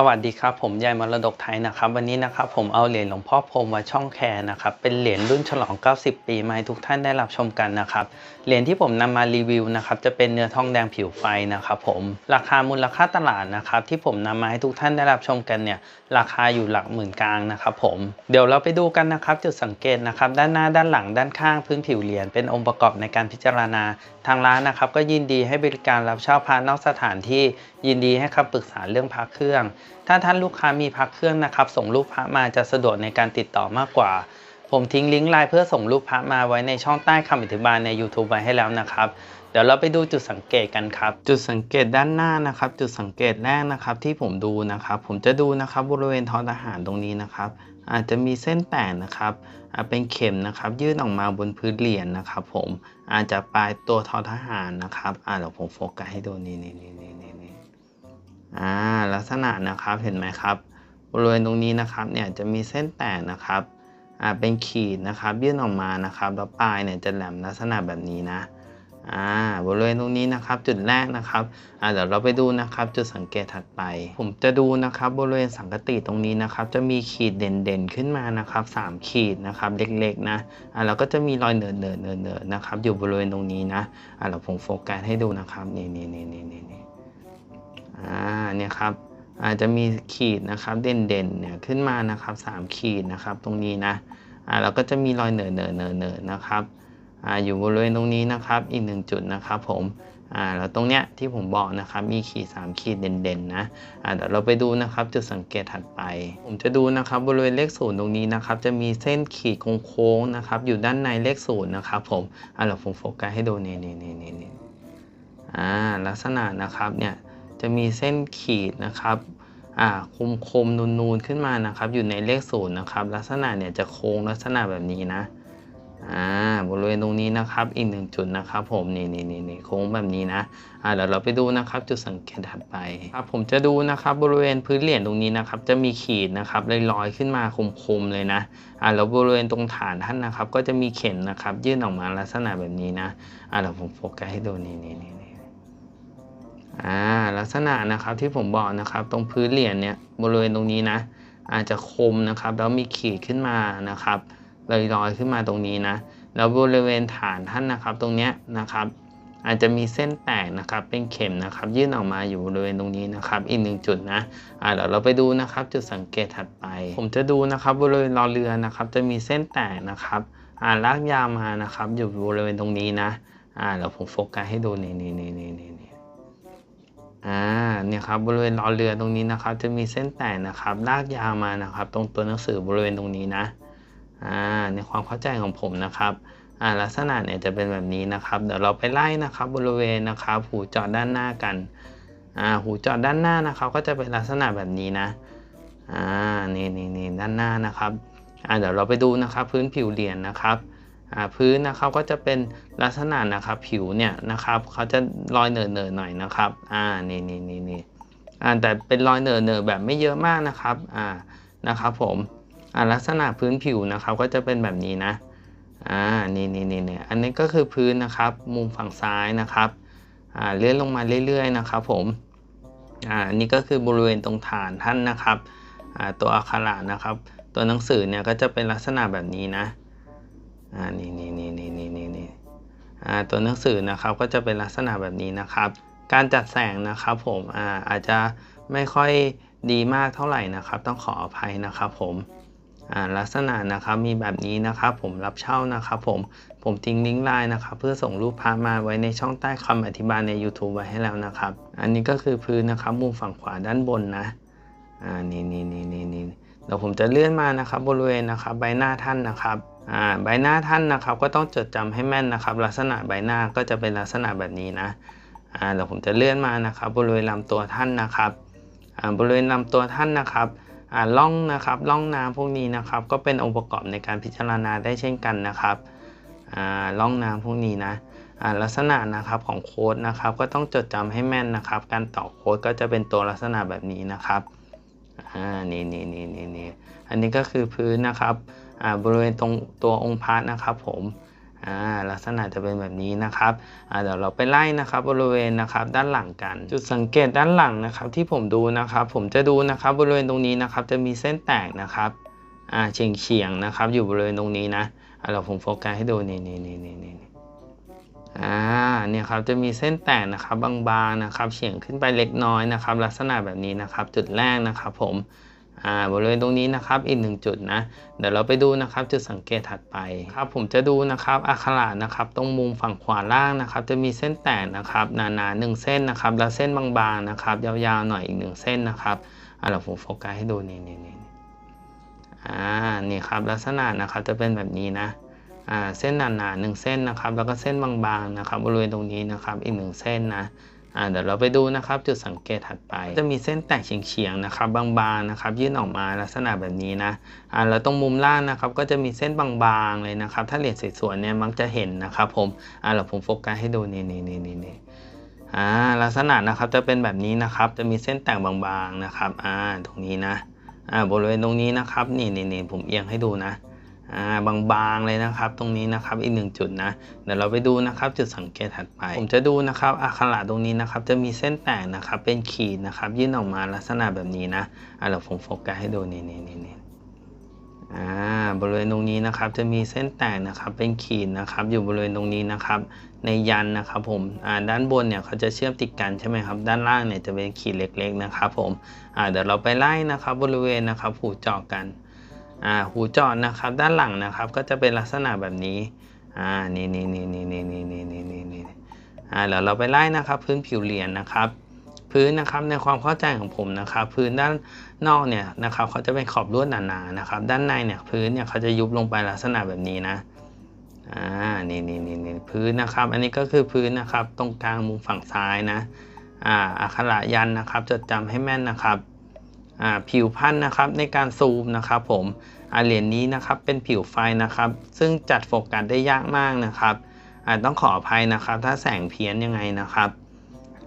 สวัสดีครับ ผมยายมรดกไทยนะครับ วันนี้นะครับผมเอาเหรียญหลวงพ่อพรหมวัดช่องแคร์นะครับ เป็นเหรียญรุ่นฉลอง 90 ปีมาให้ทุกท่านได้รับชมกันนะครับ เหรียญที่ผมนำมารีวิวนะครับจะเป็นเนื้อทองแดงผิวไฟนะครับผมราคามูลค่าตลาดนะครับที่ผมนำมาให้ทุกท่านได้รับชมกันเนี่ยราคาอยู่หลักหมื่นกลางนะครับผมเดี๋ยวเราไปดูกันนะครับจุดสังเกตนะครับด้านหน้าด้านหลังด้านข้างพื้นผิวเหรียญเป็นองค์ประกอบในการพิจารณา ทางร้านนะครับก็ยินดีให้บริการรับเช่าพระนอกสถานที่ยินดีให้คำปรึกษาเรื่องพระเครื่องถ้าท่านลูกค้ามีพระเครื่องนะครับ ส่งรูปพระมาจะสะดวกในการติดต่อมากกว่า ผมทิ้งลิงก์ไลน์เพื่อส่งรูปพระมาไว้ในช่องใต้คำอธิบายใน YouTube ไว้ให้แล้วนะครับเดี๋ยวเราไปดูจุดสังเกตกันครับ จุดสังเกตด้านหน้านะครับ จุดสังเกตแรกนะครับที่ผมดูนะครับ ผมจะดูนะครับบริเวณทอทหารตรงนี้นะครับ อาจจะมีเส้นแตกนะครับอาจเป็นเข็มนะครับยื่นออกมาบนพื้นเหรียญนะครับ ผมอาจจะปลายตัวทอทหารนะครับอ่าเดี๋ยวผมโฟกัสให้ดูนี่นี่นี่นี่นี่นี่ อ่าลักษณะนะครับเห็นไหมครับบริเวณตรงนี้นะครับเนี่ยจะมีเส้นแตกนะครับอ่าเป็นขีดนะครับยื่นออกมานะครับแล้วปลายเนี่ยจะแหลมลักษณะแบบนี้นะอ่าบริเวณตรงนี้นะครับจุดแรกนะครับอ่าเดี๋ยวเราไปดูนะครับจุดสังเกตถัดไป ผมจะดูนะครับบริเวณสังกติตรงนี้นะครับ จะมีขีดเด่นๆขึ้นมานะครับสามขีดนะครับเล็กๆนะอ่าแล้วก็จะมีรอยเนิร์ดเนิร์ดเนิร์ดเนิร์ดนะครับอยู่บริเวณตรงนี้นะอ่าเราผมโฟกัสให้ดูนะครับนี่นี่นี่นี่นี่นี่ อ่าเนี่ยครับอาจจะมีขีดนะครับเด่นๆเนี่ยขึ้นมานะครับสามขีดนะครับตรงนี้นะอ่าแล้วก็จะมีรอยเหนอเหนอเหนอเหนอนะครับอ่าอยู่บริเวณตรงนี้นะครับอีกหนึ่งจุดนะครับผมอ่าแล้วตรงเนี้ยที่ผมบอกนะครับมีขีดสามขีดเด่นๆนะอ่าเดี๋ยวเราไปดูนะครับจุดสังเกตถัดไป ผมจะดูนะครับบริเวณเลขศูนย์ตรงนี้นะครับจะมีเส้นขีดโค้งๆนะครับอยู่ด้านในเลขศูนย์นะครับผมอ่าเดี๋ยวผมโฟกัสให้ดูนี่นี่นี่นี่นี่อ่าลักษณะนะครับเนี่ย จะมีเส้นขีดนะครับอ่าคมคมนูนนูนๆขึ้นมานะครับ อยู่ในเลขศูนย์นะครับ ลักษณะเนี่ยจะโค้งลักษณะแบบนี้นะอ่าบริเวณตรงนี้นะครับอีกหนึ่งจุดนะครับ ผมนี่นี่นี่นี่โค้งแบบนี้นะอ่าเดี๋ยวเราไปดูนะครับจุดสังเกตถัดไปครับผมจะดูนะครับบริเวณพื้นเหรียญตรงนี้นะครับ จะมีขีดนะครับลอยๆขึ้นมาคมๆเลยนะอ่าแล้วบริเวณตรงฐานท่านนะครับ ก็จะมีเข็มนะครับ ยื่นออกมาลักษณะแบบนี้นะอ่าเดี๋ยวผมโฟกัสให้ดูนี่นี่นี่ อ่าลักษณะนะครับที่ผมบอกนะครับ ตรงพื้นเหรียญเนี่ยบริเวณตรงนี้นะ อาจจะคมนะครับ แล้วมีขีดขึ้นมานะครับลอยลอยๆขึ้นมาตรงนี้นะ แล้วบริเวณฐานท่านนะครับ ตรงเนี้ยนะครับ อาจจะมีเส้นแตกนะครับ เป็นเข็มนะครับ ยื่นออกมาอยู่บริเวณตรงนี้นะครับ อีกหนึ่งจุดนะอ่าเดี๋ยวเราไปดูนะครับ จุดสังเกตถัดไป ผมจะดูนะครับบริเวณรอเรือนะครับ จะมีเส้นแตกนะครับอ่าลากยาวมานะครับ อยู่บริเวณตรงนี้นะอ่าเดี๋ยวผมโฟกัสให้ดูนี่นี่นี่นี่นี่ อ่าเนี่ยครับบริเวณล้อเรือตรงนี้นะครับ จะมีเส้นแตกนะครับลากยาวมานะครับ ตรงตัวหนังสือบริเวณตรงนี้นะอ่าในความเข้าใจของผมนะครับอ่าลักษณะเนี่ยจะเป็นแบบนี้นะครับ เดี๋ยวเราไปไล่นะครับ บริเวณนะครับหูจอดด้านหน้ากันอ่าหูจอดด้านหน้านะครับ ก็จะเป็นลักษณะแบบนี้นะอ่านี่นี่นี่ด้านหน้านะครับอ่าเดี๋ยวเราไปดูนะครับ พื้นผิวเหรียญนะครับ พื้นนะครับก็จะเป็นลักษณะนะครับผิวเนี่ยนะครับเขาจะรอยเหนอะเนอะหน่อยนะครับอ่านี่นี่นี่นี่อ่าแต่เป็นรอยเหนอะเนอะแบบไม่เยอะมากนะครับอ่านะครับผมอ่าลักษณะพื้นผิวนะครับก็จะเป็นแบบนี้นะอ่านี่นี่นี่นี่อันนี้ก็คือพื้นนะครับมุมฝั่งซ้ายนะครับอ่าเลื่อนลงมาเรื่อยๆนะครับผมอ่าอันนี้ก็คือบริเวณตรงฐานท่านนะครับอ่าตัวอักขระนะครับ ตัวหนังสือเนี่ยก็จะเป็นลักษณะแบบนี้นะ อ่านี่นี่นี่นี่นี่นี่นี่อ่าตัวหนังสือนะครับก็จะเป็นลักษณะแบบนี้นะครับ การจัดแสงนะครับผมอ่าอาจจะไม่ค่อยดีมากเท่าไหร่นะครับ ต้องขออภัยนะครับผมอ่าลักษณะนะครับมีแบบนี้นะครับ ผมรับเช่านะครับผมผมทิ้งลิงก์ไลน์นะครับ เพื่อส่งรูปพระมาไว้ในช่องใต้คำอธิบายใน YouTube ไว้ให้แล้วนะครับ อันนี้ก็คือพื้นนะครับมุมฝั่งขวาด้านบนนะอ่านี่นี่นี่นี่นี่เดี๋ยวผมจะเลื่อนมานะครับบริเวณนะครับใบหน้าท่านนะครับ ใบหน้าท่านนะครับก็ต้องจดจำให้แม่นนะครับ ลักษณะใบหน้าก็จะเป็นลักษณะแบบนี้นะเดี๋ยวผมจะเลื่อนมานะครับบริเวณลำตัวท่านนะครับบริเวณลำตัวท่านนะครับล่องนะครับล่องน้ำพวกนี้นะครับ ก็เป็นองค์ประกอบในการพิจารณาได้เช่นกันนะครับล่องน้ำพวกนี้นะลักษณะนะครับของโค้ดนะครับ ก็ต้องจดจำให้แม่นนะครับ การต่อโค้ดก็จะเป็นตัวลักษณะแบบนี้นะครับอ่านี่นี่นี่นี่นี่อันนี้ก็คือพื้นนะครับ บริเวณตรงตัวองค์พระนะครับผมลักษณะจะเป็นแบบนี้นะครับเดี๋ยวเราไปไล่นะครับบริเวณนะครับด้านหลังกัน จุดสังเกตด้านหลังนะครับที่ผมดูนะครับ ผมจะดูนะครับบริเวณตรงนี้นะครับจะมีเส้นแตกนะครับเฉียงเฉียงนะครับอยู่บริเวณตรงนี้นะเราผมโฟกัสให้ดูนี่นี่นี่นี่นี่อ่าเนี่ยครับจะมีเส้นแตกนะครับบางๆนะครับเฉียงขึ้นไปเล็กน้อยนะครับ ลักษณะแบบนี้นะครับ จุดแรกนะครับผม อ่าบริเวณตรงนี้นะครับอีกหนึ่งจุดนะเดี๋ยวเราไปดูนะครับจุดสังเกตถัดไปครับผมจะดูนะครับอักขระนะครับ ตรงมุมฝั่งขวาล่างนะครับ จะมีเส้นแตกนะครับหนาๆหนึ่งเส้นนะครับ แล้วเส้นบางๆนะครับ ยาวๆหน่อยอีกหนึ่งเส้นนะครับอะเราผมโฟกัสให้ดูนี่นี่นี่นี่อ่านี่ครับลักษณะนะครับจะเป็นแบบนี้นะอ่าเส้นหนาๆหนึ่งเส้นนะครับ แล้วก็เส้นบางๆนะครับ บริเวณตรงนี้นะครับอีกหนึ่งเส้นนะ อ่าเดี๋ยวเราไปดูนะครับจุดสังเกตถัดไป จะมีเส้นแตกเฉียงๆนะครับบางๆนะครับยื่นออกมาลักษณะแบบนี้นะอ่าแล้วตรงมุมล่างนะครับก็จะมีเส้นบางๆเลยนะครับ ถ้าเหรียญสวยๆเนี่ยมักจะเห็นนะครับผมอ่าเราผมโฟกัสให้ดูนี่นี่นี่นี่นี่อ่าลักษณะนะครับจะเป็นแบบนี้นะครับจะมีเส้นแตกบางๆนะครับอ่าตรงนี้นะอ่าบริเวณตรงนี้นะครับนี่นี่นี่ผมเอียงให้ดูนะ บางๆเลยนะครับตรงนี้นะครับอีกหนึ่งจุดนะเดี๋ยวเราไปดูนะครับจุดสังเกตถัดไป ผมจะดูนะครับอักขระตรงนี้นะครับจะมีเส้นแตกนะครับเป็นขีดนะครับยื่นออกมาลักษณะแบบนี้นะอะเดี๋ยวผมโฟกัสให้ดูนี่นี่นี่นี่อ่าบริเวณตรงนี้นะครับจะมีเส้นแตกนะครับเป็นขีดนะครับอยู่บริเวณตรงนี้นะครับในยันนะครับผมอ่าด้านบนเนี่ยเขาจะเชื่อมติดกันใช่ไหมครับด้านล่างเนี่ยจะเป็นขีดเล็กๆนะครับผมอ่าเดี๋ยวเราไปไล่นะครับบริเวณนะครับหูเจาะกัน อ่าหูจาะนะครับด้านหลังนะครับก็จะเป็นลักษณะแบบนี้อ่านี่นี่นี่นี่นี่นี่นี่นี่นี่นี่อ่าเดี๋ยวเราไปไล่นะครับพื้นผิวเหรียญนะครับพื้นนะครับในความเข้าใจของผมนะครับ พื้นด้านนอกเนี่ยนะครับเขาจะเป็นขอบลวดหนาๆนะครับ ด้านในเนี่ยพื้นเนี่ยเขาจะยุบลงไปลักษณะแบบนี้นะอ่านี่นี่นี่นี่พื้นนะครับ อันนี้ก็คือพื้นนะครับ ตรงกลางมุมฝั่งซ้ายนะอ่าอักขระยันนะครับจดจำให้แม่นนะครับ ผิวพันธุ์นะครับในการซูมนะครับผมเหรียญนี้นะครับเป็นผิวไฟนะครับ ซึ่งจัดโฟกัสได้ยากมากนะครับต้องขออภัยนะครับ ถ้าแสงเพี้ยนยังไงนะครับ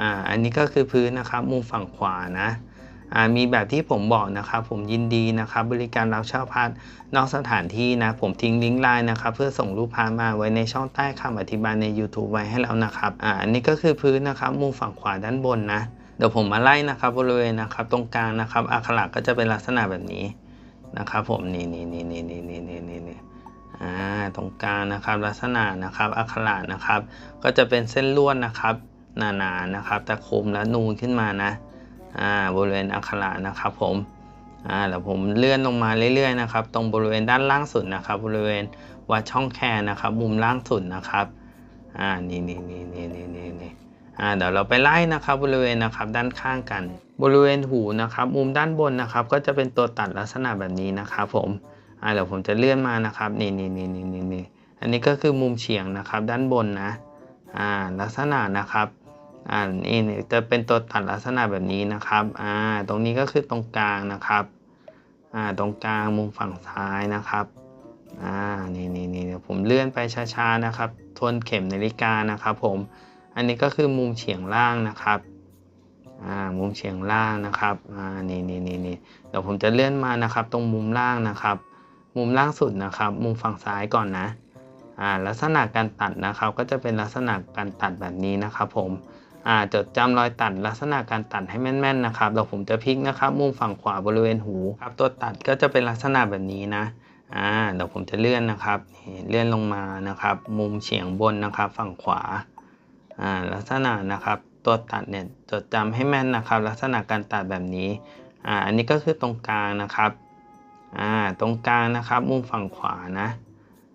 อ่าอันนี้ก็คือพื้นนะครับมุมฝั่งขวานะอ่ามีแบบที่ผมบอกนะครับ ผมยินดีนะครับ บริการรับเช่าพัดนอกสถานที่นะ ผมทิ้งลิงก์ไลน์นะครับ เพื่อส่งรูปพามาไว้ในช่องใต้คำอธิบายใน YouTube ไว้ให้แล้วนะครับอ่าอันนี้ก็คือพื้นนะครับ มุมฝั่งขวาด้านบนนะ เดี๋ยวผมมาไล่นะครับบริเวณนะครับ ตรงกลางนะครับอักขระก็จะเป็นลักษณะแบบนี้นะครับ ผมนี่นี่นี่นี่นี่นี่นี่นี่นี่อ่าตรงกลางนะครับลักษณะนะครับอักขระนะครับ ก็จะเป็นเส้นลวดนะครับหนาๆนะครับแต่คมและนูนขึ้นมานะอ่าบริเวณอักขระนะครับ ผมอ่าเดี๋ยวผมเลื่อนลงมาเรื่อยๆนะครับ ตรงบริเวณด้านล่างสุดนะครับ บริเวณวัดช่องแคนะครับ มุมล่างสุดนะครับอ่านี่นี่นี่นี่นี่นี่ อ่าเดี๋ยวเราไปไล่นะครับบริเวณนะครับด้านข้างกัน บริเวณหูนะครับมุมด้านบนนะครับก็จะเป็นตัวตัดลักษณะแบบนี้นะครับผมอ่าเดี๋ยวผมจะเลื่อนมานะครับนี่นี่นี่นี่นี่นี่อันนี้ก็คือมุมเฉียงนะครับด้านบนนะอ่าลักษณะนะครับอ่านี่นี่จะเป็นตัวตัดลักษณะแบบนี้นะครับอ่าตรงนี้ก็คือตรงกลางนะครับอ่าตรงกลางมุมฝั่งซ้ายนะครับอ่านี่นี่นี่เดี๋ยวผมเลื่อนไปช้าๆนะครับ ทวนเข็มนาฬิกานะครับผม อันนี้ก็คือมุมเฉียงล่างนะครับอ่ามุมเฉียงล่างนะครับอ่านี่นี่นี่นี่เดี๋ยวผมจะเลื่อนมานะครับ ตรงมุมล่างนะครับ มุมล่างสุดนะครับ มุมฝั่งซ้ายก่อนนะอ่าลักษณะการตัดนะครับ ก็จะเป็นลักษณะการตัดแบบนี้นะครับ ผมอ่าจดจำรอยตัดลักษณะการตัดให้แม่นๆนะครับเดี๋ยวผมจะพลิกนะครับ มุมฝั่งขวาบริเวณหูครับตัวตัดก็จะเป็นลักษณะแบบนี้นะอ่าเดี๋ยวผมจะเลื่อนนะครับเลื่อนลงมานะครับ มุมเฉียงบนนะครับ ฝั่งขวา ลักษณะนะครับ ตัวตัดเนี่ยจดจำให้แม่นนะครับ ลักษณะการตัดแบบนี้อ่าอันนี้ก็คือตรงกลางนะครับอ่าตรงกลางนะครับ มุมฝั่งขวานะ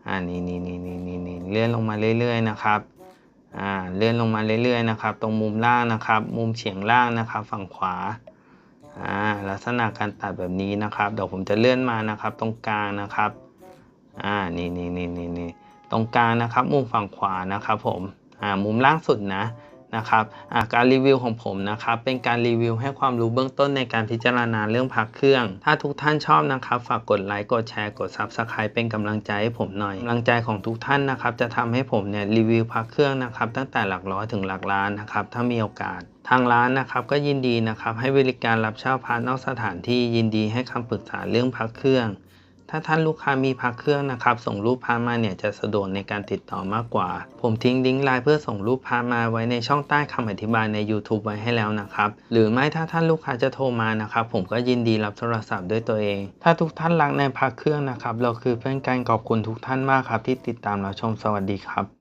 อ่านี่นี่นี่นี่นี่นี่เลื่อนลงมาเรื่อยๆนะครับอ่าเลื่อนลงมาเรื่อยๆนะครับ ตรงมุมล่างนะครับ มุมเฉียงล่างนะครับ ฝั่งขวาอ่าลักษณะการตัดแบบนี้นะครับเดี๋ยวผมจะเลื่อนมานะครับ ตรงกลางนะครับอ่านี่นี่นี่นี่นี่ตรงกลางนะครับ มุมฝั่งขวานะครับผมอ มุมล่างสุดนะนะครับการรีวิวของผมนะครับเป็นการรีวิวให้ความรู้เบื้องต้นในการพิจารณาเรื่องพักเครื่อง ถ้าทุกท่านชอบนะครับฝากกดไลค์กดแชร์กด Subscribe เป็นกำลังใจให้ผมหน่อยกำลังใจของทุกท่านนะครับจะทำให้ผมเนี่ยรีวิวพักเครื่องนะครับตั้งแต่หลักร้อยถึงหลักล้านนะครับถ้ามีโอกาสทางร้านนะครับก็ยินดีนะครับให้บริการรับเช่าพาร์ทนอกสถานที่ยินดีให้คำปรึกษาเรื่องพักเครื่อง ถ้าท่านลูกค้ามีพักเครื่องนะครับ ส่งรูปพามาเนี่ยจะสะดวกในการติดต่อมากกว่า ผมทิ้งลิงก์ไลน์เพื่อส่งรูปพามาไว้ในช่องใต้คำอธิบายใน YouTube ไว้ให้แล้วนะครับ หรือไม่ถ้าท่านลูกค้าจะโทรมานะครับ ผมก็ยินดีรับโทรศัพท์ด้วยตัวเอง ถ้าทุกท่านรักในพักเครื่องนะครับ เราคือเพื่อนกันขอบคุณทุกท่านมากครับที่ติดตามเราชมสวัสดีครับ